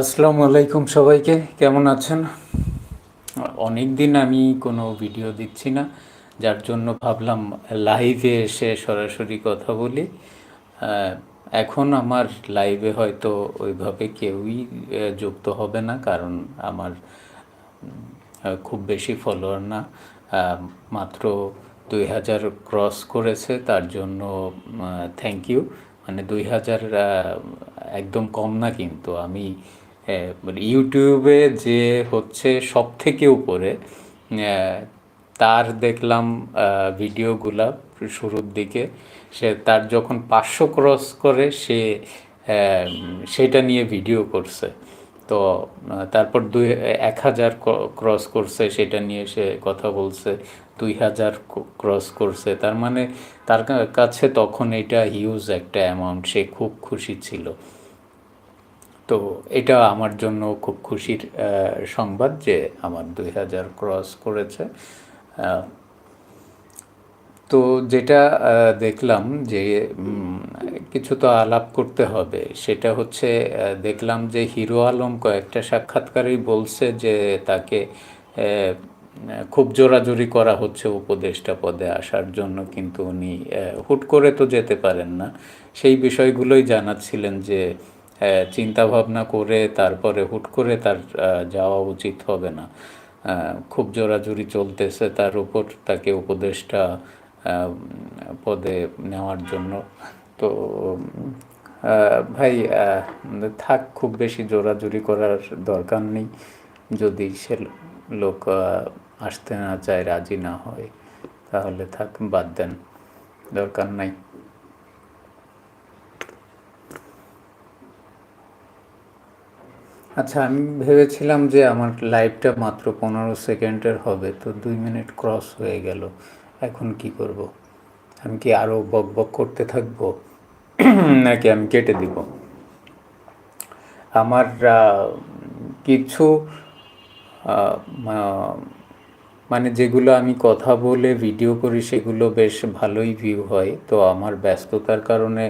আসসালামু আলাইকুম সবাইকে, কেমন আছেন? অনেক দিন আমি কোনো ভিডিও দিচ্ছি না, যার জন্য ভাবলাম লাইভে এসে সরাসরি কথা বলি। এখন আমার লাইভে হয়তো ওইভাবে কেউই যুক্ত হবে না, কারণ আমার খুব বেশি ফলোয়ার না। মাত্র দুই হাজার ক্রস করেছে, তার জন্য থ্যাংক ইউ মানে দুই হাজার একদম কম না কিন্তু, আমি ইউটিউবে যে হচ্ছে সব থেকে উপরে তার দেখলাম ভিডিওগুলা শুরুর দিকে। সে তার যখন পাঁচশো ক্রস করে, সে সেটা নিয়ে ভিডিও করছে। তো তারপর দুই, এক হাজার ক্রস করছে, সেটা নিয়ে সে কথা বলছে। দুই হাজার ক্রস করছে। তার মানে তার কাছে তখন এটা হিউজ একটা অ্যামাউন্ট সে খুব খুশি ছিল। তো এটা আমার জন্য খুব খুশির সংবাদ যে আমার দুই হাজার ক্রস করেছে। তো যেটা দেখলাম যে কিছু তো আলাপ করতে হবে। সেটা হচ্ছে দেখলাম যে হিরো আলম কয়েকটা সাক্ষাৎকারেই বলছে যে তাকে খুব জোরাজুরি করা হচ্ছে উপদেষ্টা পদে আসার জন্য, কিন্তু উনি হুট করে তো যেতে পারেন না। সেই বিষয়গুলোই জানাচ্ছিলেন যে চিন্তা ভাবনা করে তারপরে হুট করে তার যাওয়া উচিত হবে না। খুব জোরাজুরি চলতেছে তার উপর তাকে উপদেষ্টা পদে নেওয়ার জন্য। তো ভাই থাক, খুব বেশি জোরাজুরি করার দরকার নেই। যদি সে লোক আসতে না চায়, রাজি না হয়, তাহলে থাক, বাদ দেন। দরকার নাই। আচ্ছা আমি ভেবেছিলাম যে আমার লাইভটা মাত্র পনেরো সেকেন্ডের হবে, তো দুই মিনিট ক্রস হয়ে গেল। এখন কি করব? আমি কি আরও বক বক করতে থাকব? নাকি আমি কেটে দিব? আমার কিছু মানে যেগুলো আমি কথা বলে ভিডিও করি সেগুলো বেশ ভালোই ভিউ হয়, তো আমার ব্যস্ততার কারণে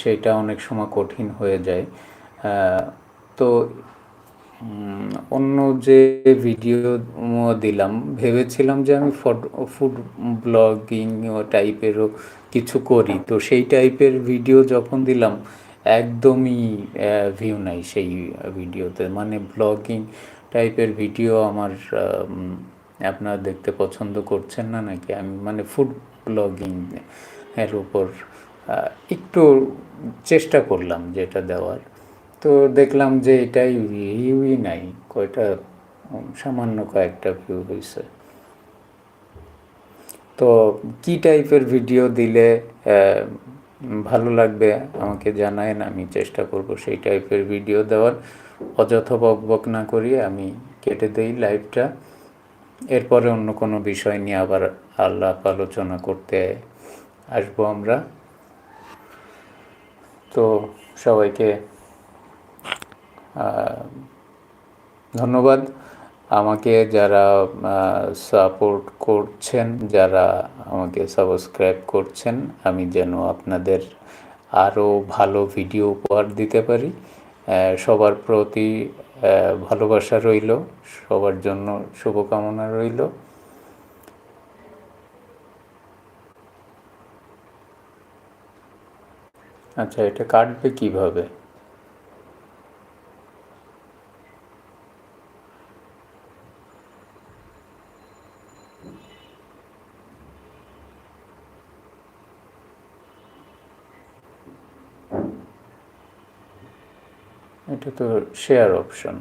সেটা অনেক সময় কঠিন হয়ে যায়। তো অন্য যে ভিডিও দিলাম, ভেবেছিলাম যে আমি ফুড ব্লগিং টাইপেরও কিছু করি। তো সেই টাইপের ভিডিও যখন দিলাম, একদমই ভিউ নাই সেই ভিডিওতে মানে ব্লগিং টাইপের ভিডিও আমার আপনারা দেখতে পছন্দ করছেন না নাকি? আমি মানে ফুড ব্লগিং এর উপর একটু চেষ্টা করলাম যেটা দেওয়ার। তো দেখলাম যে এটাই ভিউই নাই, কয়টা সামান্য কয়েকটা ভিউ হয়েছে তো কি টাইপের ভিডিও দিলে ভালো লাগবে আমাকে জানায়েন, আমি চেষ্টা করব সেই টাইপের ভিডিও দেওয়ার। অযথা বক বক না করি আমি কেটে দেই লাইভটা এরপরে অন্য কোনো বিষয় নিয়ে আবার আল্লাপ আলোচনা করতে আসব আমরা। তো সবাইকে ধন্যবাদ। আমাকে যারা সাপোর্ট করছেন, যারা আমাকে সাবস্ক্রাইব করছেন, আমি যেন আপনাদের আরও ভালো ভিডিও উপহার দিতে পারি। সবার প্রতি ভালোবাসা রইল, সবার জন্য শুভকামনা রইল। আচ্ছা এটা কাটবে কীভাবে? এটা তো শেয়ার অপশন